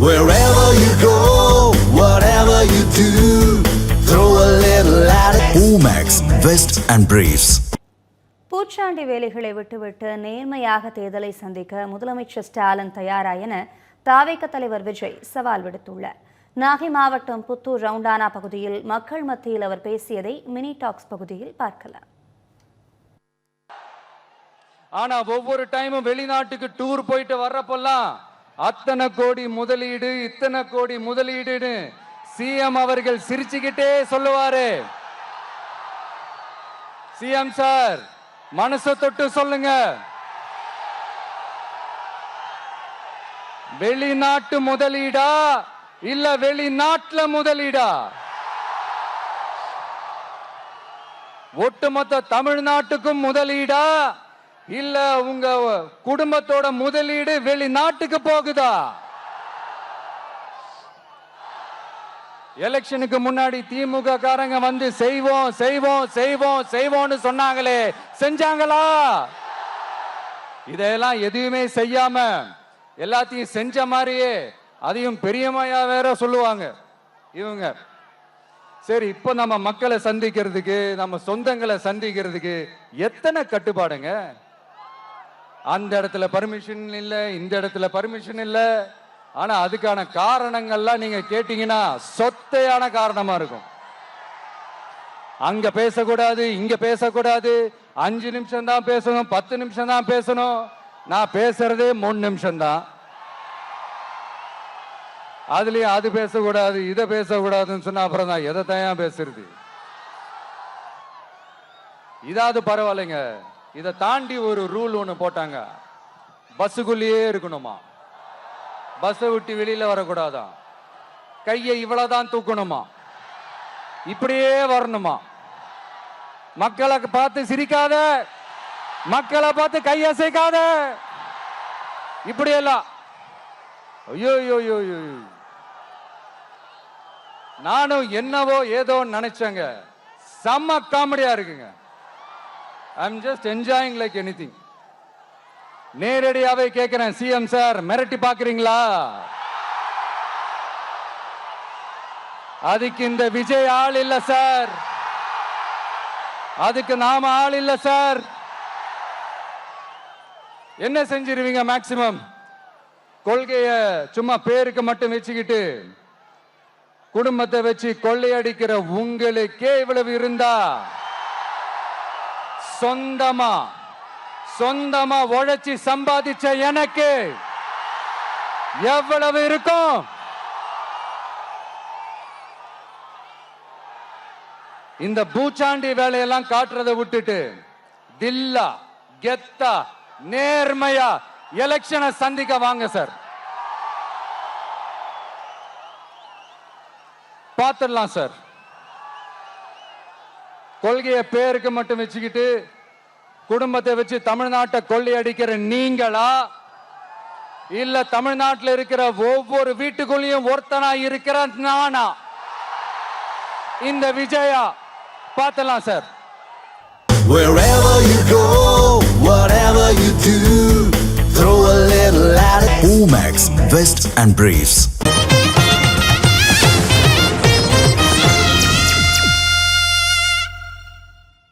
Wherever you go, whatever you do, throw a little at it. Omax, Vest and Briefs. பூச்சாண்டி வேலைகளை விட்டுவிட்டு நேர்மையாக தேர்தலை சந்திக்க முதலமைச்சர் ஸ்டாலின் தயாரா என தாவேக தலைவர் விஜய் சவால் விடுத்துள்ளார் நாகை மாவட்டம் புத்தூர் ரவுண்டானா பகுதியில் மக்கள் மத்தியில் அவர் பேசியதை மினி டாக்ஸ் பகுதியில் பார்க்கலாம் ஆனா ஒவ்வொரு டைமும் வெளிநாட்டுக்கு டூர் போயிட்டு வர்றப்பெல்லாம் அத்தனை கோடி முதலீடு இத்தனை கோடி முதலீடுன்னு சிஎம் அவர்கள் சிரிச்சுக்கிட்டே சொல்லுவாரு. சிஎம் சார் மனசை தொட்டு சொல்லுங்க. வெளிநாட்டு முதலீடா இல்ல வெளிநாட்டுல முதலீடா? ஒட்டுமொத்த தமிழ்நாட்டுக்கும் முதலீடா? இல்ல உங்க குடும்பத்தோட முதலீடு வெளிநாட்டுக்கு போகுதா? எலெக்ஷனுக்கு முன்னாடி திமுக காரங்க வந்து செய்வோம் செய்வோம் செய்வோம் செய்வோம்னு சொன்னாங்களே. செஞ்சாங்களா? இதெல்லாம் எதுவுமே செய்யாம எல்லாத்தையும் செஞ்ச மாதிரியே அதையும் பெரியமையா வேற சொல்லுவாங்க. இவங்க. சரி இப்போ நம்ம மக்களை சந்திக்கிறதுக்கு நம்ம சொந்தங்களை சந்திக்கிறதுக்கு எத்தனை கட்டுப்பாடுங்க? அந்த இடத்துல பர்மிஷன் இல்லை இந்த இடத்துல பர்மிஷன் இல்லை. ஆனா அதுக்கான காரணங்கள்லாம் நீங்க கேட்டீங்கன்னா சொத்தையான காரணமா இருக்கும். அங்க பேசக்கூடாது இங்க பேசக்கூடாது. அஞ்சு நிமிஷம் தான் பேசணும் பத்து நிமிஷம் தான் பேசணும். நான் பேசுறதே மூணு நிமிஷம் தான். அதுலயும் அது பேசக்கூடாது இதை பேசக்கூடாதுன்னு சொன்னா அப்புறம் தான் எதை தயா பேசுறது? இதாவது பரவாயில்லைங்க. இதை தாண்டி ஒரு ரூல் ஒன்று போட்டாங்க. பஸ்ஸுக்குள்ளேயே இருக்கணுமா? பஸ்ஸை விட்டு வெளியில் வரக்கூடாதான் கையை இவ்வளோதான் தூக்கணுமா? இப்படியே வரணுமா? மக்களை பார்த்து சிரிக்காத மக்களை பார்த்து கையசைக்காத இப்படியெல்லாம். ஐயோ ஐயோ ஐயோ ஐயோ ஐயோ. நானும் என்னவோ ஏதோ நினைச்சேங்க. செம்ம காமெடியா இருக்குங்க. I'm just enjoying like any நேரடியாவே கேட்கிறேன் சிஎம் சார் மிரட்டி பாக்குறீங்களா அதுக்கு இந்த விஜய் ஆள் இல்ல சார் அதுக்கு நாம ஆள் இல்ல சார் என்ன செஞ்சிருவீங்க மேக்சிமம் கொள்கைய சும்மா பேருக்கு மட்டும் வச்சுக்கிட்டு குடும்பத்தை வச்சு கொள்ளையடிக்கிற உங்களுக்கே இவ்வளவு இருந்தா? சொந்தமா சொந்தமா உழைச்சி சம்பாதிச்ச எனக்கு எவ்வளவு இருக்கும்? இந்த பூச்சாண்டி வேலையெல்லாம் காட்டுறதை விட்டுட்டு தில்லா கெத்தா நேர்மையா எலெக்ஷனை சந்திக்க வாங்க சார். பார்த்துடலாம் சார். கொள்கையை பேருக்கு மட்டும் வச்சுக்கிட்டு குடும்பத்தை வச்சு தமிழ்நாட்டை கொள்ளையடிக்கிற நீங்களா இல்ல தமிழ்நாட்டில் இருக்கிற ஒவ்வொரு வீட்டுக்குள்ளேயும் ஒருத்தனா இருக்கிற நானா இந்த விஜயா பார்த்தலாம் sir Wherever you go, whatever you do, throw a little at it. Omax, Vest and Briefs.